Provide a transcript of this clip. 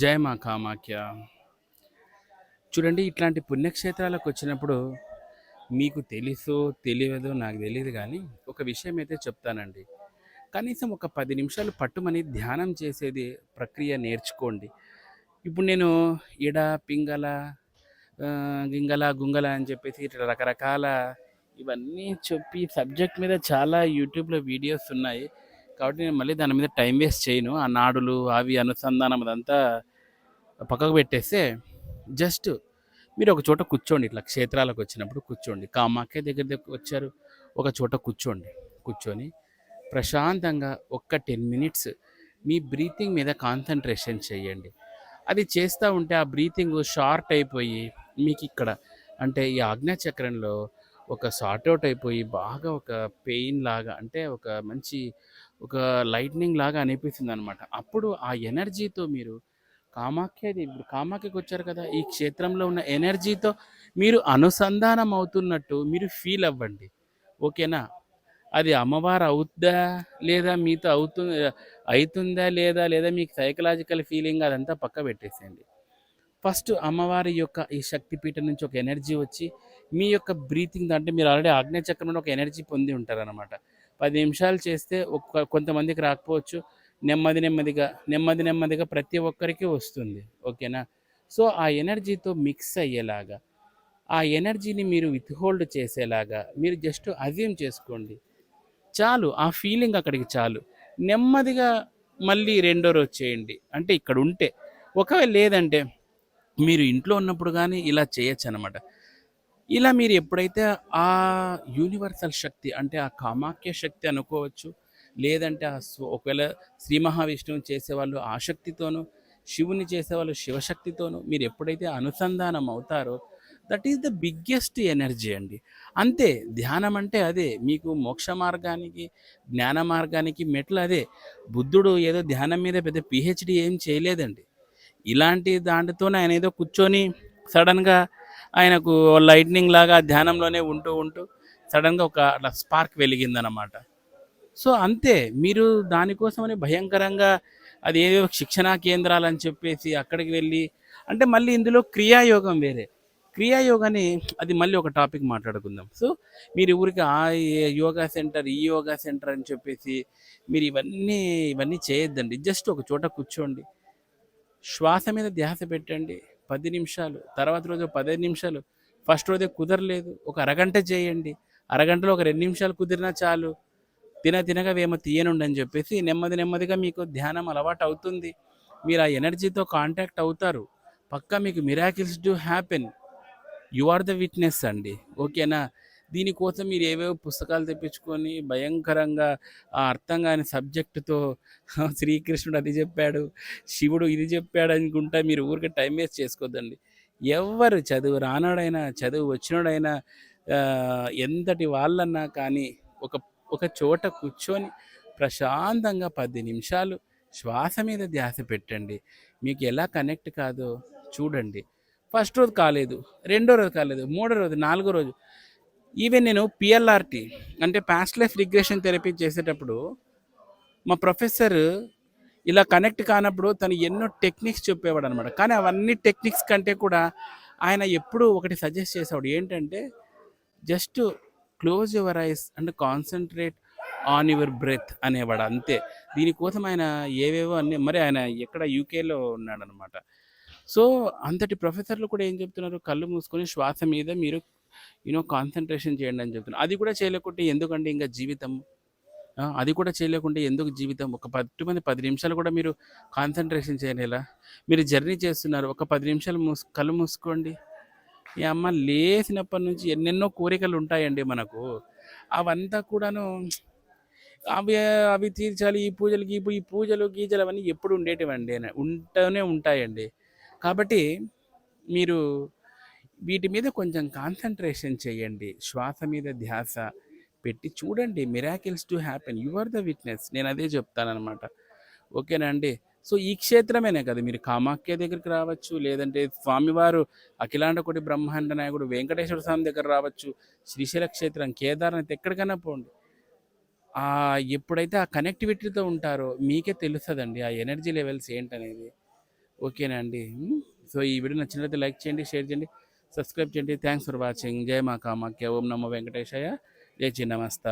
జయ మా కామాఖ్య. చూడండి ఇట్లాంటి పుణ్యక్షేత్రాలకు వచ్చినప్పుడు మీకు తెలుసో తెలియదో నాకు తెలియదు కానీ ఒక విషయం అయితే చెప్తానండి. కనీసం ఒక పది నిమిషాలు పట్టుమని ధ్యానం చేసేది ప్రక్రియ నేర్చుకోండి. ఇప్పుడు నేను ఇడ పింగళ ఆ, గింగళ గుంగళ అని చెప్పేసి ఇట్లా రకరకాల ఇవన్నీ చెప్పి సబ్జెక్ట్ మీద చాలా యూట్యూబ్లో వీడియోస్ ఉన్నాయి. కాబట్టి నేను మళ్ళీ దాని మీద టైం వేస్ట్ చేయను. ఆ నాడులు అవి అనుసంధానం అదంతా పక్కకు పెట్టేస్తే జస్ట్ మీరు ఒక చోట కూర్చోండి. ఇట్లా క్షేత్రాలకు వచ్చినప్పుడు కూర్చోండి. కామాఖ్య దగ్గర దగ్గర వచ్చారు. ఒక చోట కూర్చోండి. కూర్చొని ప్రశాంతంగా ఒక్క టెన్ మినిట్స్ మీ బ్రీతింగ్ మీద కాన్సన్ట్రేషన్ చేయండి. అది చేస్తూ ఉంటే ఆ బ్రీతింగ్ షార్ట్ అయిపోయి మీకు ఇక్కడ అంటే ఈ ఆజ్ఞాచక్రంలో ఒక సార్ట్ అవుట్ అయిపోయి బాగా ఒక పెయిన్ లాగా అంటే ఒక మంచి ఒక లైట్నింగ్ లాగా అనిపిస్తుంది అనమాట అప్పుడు ఆ ఎనర్జీతో మీరు కామాఖ్యది ఇప్పుడు కామాఖ్యకి వచ్చారు కదా ఈ క్షేత్రంలో ఉన్న ఎనర్జీతో మీరు అనుసంధానం అవుతున్నట్టు మీరు ఫీల్ అవ్వండి. ఓకేనా? అది అమ్మవారు అవుద్దా లేదా మీతో అవుతు అవుతుందా లేదా లేదా మీకు సైకలాజికల్ ఫీలింగ్ అదంతా పక్క పెట్టేసేయండి. ఫస్ట్ అమ్మవారి యొక్క ఈ శక్తిపీఠం నుంచి ఒక ఎనర్జీ వచ్చి మీ యొక్క బ్రీతింగ్ అంటే మీరు ఆల్రెడీ ఆగ్నేయచక్రంలో ఒక ఎనర్జీ పొంది ఉంటారనమాట పది నిమిషాలు చేస్తే ఒక్క కొంతమందికి రాకపోవచ్చు. నెమ్మది నెమ్మదిగా నెమ్మది నెమ్మదిగా ప్రతి ఒక్కరికి వస్తుంది. ఓకేనా? సో ఆ ఎనర్జీతో మిక్స్ అయ్యేలాగా ఆ ఎనర్జీని మీరు విత్హోల్డ్ చేసేలాగా మీరు జస్ట్ అజ్యూమ్ చేసుకోండి. చాలు ఆ ఫీలింగ్ అక్కడికి చాలు. నెమ్మదిగా మళ్ళీ రెండో రోజు చేయండి. అంటే ఇక్కడ ఉంటే ఒకవేళ లేదంటే మీరు ఇంట్లో ఉన్నప్పుడు కానీ ఇలా చేయొచ్చు అనమాట ఇలా మీరు ఎప్పుడైతే ఆ యూనివర్సల్ శక్తి అంటే ఆ కామాఖ్య శక్తి అనుకోవచ్చు లేదంటే ఆ ఒకవేళ శ్రీ మహావిష్ణువుని చేసేవాళ్ళు ఆ శక్తితోనూ శివుని చేసేవాళ్ళు శివశక్తితోనూ మీరు ఎప్పుడైతే అనుసంధానం అవుతారో that is the biggest energy అండి. అంతే ధ్యానం అంటే అదే మీకు మోక్ష మార్గానికి జ్ఞాన మార్గానికి మెట్లు అదే. బుద్ధుడు ఏదో ధ్యానం మీద పెద్ద పిహెచ్డి ఏం చేయలేదండి. ఇలాంటి దాంట్లో ఆయన ఏదో కూర్చొని సడన్గా ఆయనకు లైట్నింగ్ లాగా ధ్యానంలోనే ఉంటూ ఉంటూ సడన్గా ఒక అట్లా స్పార్క్ వెలిగిందనమాట సో అంతే మీరు దానికోసమని భయంకరంగా అది ఏదో శిక్షణా కేంద్రాలు అని చెప్పేసి అక్కడికి వెళ్ళి అంటే మళ్ళీ ఇందులో క్రియాయోగం వేరే. క్రియాయోగాని అది మళ్ళీ ఒక టాపిక్ మాట్లాడుకుందాం. సో మీరు ఊరికి ఆ యోగా సెంటర్ ఈ యోగా సెంటర్ అని చెప్పేసి మీరు ఇవన్నీ ఇవన్నీ చేయొద్దండి. జస్ట్ ఒక చోట కూర్చోండి. శ్వాస మీద ధ్యాస పెట్టండి. పది నిమిషాలు తర్వాత రోజు పదిహేను నిమిషాలు. ఫస్ట్ రోజే కుదరలేదు. ఒక అరగంట చేయండి. అరగంటలో ఒక రెండు నిమిషాలు కుదిరినా చాలు. తిన తినగా వేమ తీయనుండి అని చెప్పేసి నెమ్మది నెమ్మదిగా మీకు ధ్యానం అలవాటు అవుతుంది. మీరు ఆ ఎనర్జీతో కాంటాక్ట్ అవుతారు. పక్కా మీకు miracles do happen. You are the witness అండి. ఓకేనా? దీనికోసం మీరు ఏవేవో పుస్తకాలు తెప్పించుకొని భయంకరంగా ఆ అర్థం కాని సబ్జెక్టుతో శ్రీకృష్ణుడు అది చెప్పాడు శివుడు ఇది చెప్పాడు అనుకుంటా మీరు ఊరికే టైం వేస్ట్ చేసుకోవద్దండి ఎవరు చదువు రానాడైనా చదువు వచ్చినోడైనా ఎంతటి వాళ్ళన్నా కానీ ఒక ఒక చోట కూర్చొని ప్రశాంతంగా పది నిమిషాలు శ్వాస మీద ధ్యాస పెట్టండి. మీకు ఎలా కనెక్ట్ కాదో చూడండి. ఫస్ట్ రోజు కాలేదు రెండో రోజు కాలేదు మూడో రోజు నాలుగో రోజు ఈవెన్ నేను పిఎల్ఆర్టీ అంటే పాస్ట్ లైఫ్ రిగ్రెషన్ థెరపీ చేసేటప్పుడు మా ప్రొఫెసర్ ఇలా కనెక్ట్ కానప్పుడు తను ఎన్నో టెక్నిక్స్ చెప్పేవాడు అనమాట కానీ అవన్నీ టెక్నిక్స్ కంటే కూడా ఆయన ఎప్పుడూ ఒకటి సజెస్ట్ చేసేవాడు. ఏంటంటే just close your eyes and concentrate on your breath అనేవాడు అంతే. దీనికోసం ఆయన ఏవేవో అన్ని మరి ఆయన ఎక్కడ యూకేలో ఉన్నాడనమాట సో అంతటి ప్రొఫెసర్లు కూడా ఏం చెప్తున్నారు? కళ్ళు మూసుకొని శ్వాస మీద మీరు యూనో కాన్సన్ట్రేషన్ చేయండి అని చెప్తున్నాను అది కూడా చేయలేకుంటే ఎందుకండి ఇంకా జీవితం? అది కూడా చేయలేకుంటే ఎందుకు జీవితం? ఒక పది మంది పది నిమిషాలు కూడా మీరు కాన్సన్ట్రేషన్ చేయలేలా మీరు జర్నీ చేస్తున్నారు. ఒక పది నిమిషాలు మూసు కళ్ళు మూసుకోండి. ఈ అమ్మ లేచినప్పటి నుంచి ఎన్నెన్నో కోరికలు ఉంటాయండి మనకు. అవంతా కూడాను అవి అవి తీర్చాలి. ఈ పూజలు ఈ ఈ పూజలు గీజలు అవన్నీ ఎప్పుడు ఉండేటివండి. ఉంటూనే ఉంటాయండి. కాబట్టి మీరు వీటి మీద కొంచెం కాన్సన్ట్రేషన్ చేయండి. శ్వాస మీద ధ్యాస పెట్టి చూడండి miracles to happen you are the witness నేను అదే చెప్తానమాట ఓకేనండి సో ఈ క్షేత్రమేనే కదా మీరు కామాఖ్య దగ్గరికి రావచ్చు లేదంటే స్వామివారు అఖిలాండకుడి బ్రహ్మాండ నాయకుడు వెంకటేశ్వర స్వామి దగ్గర రావచ్చు శ్రీశైల క్షేత్రం కేదార్నాథ్ ఎక్కడికైనా పోండి. ఆ ఎప్పుడైతే ఆ కనెక్టివిటీతో ఉంటారో మీకే తెలుస్తుందండి ఆ ఎనర్జీ లెవెల్స్ ఏంటనేది. ఓకేనండి సో ఈ వీడియో నచ్చినట్లయితే లైక్ చేయండి షేర్ చేయండి. సబ్స్క్రైబ్ చేయండి. థ్యాంక్స్ ఫర్ వాచింగ్ జయ మా కామాఖ్య ఓం నమో వెంకటేశయ్య. జై చిన్నమస్త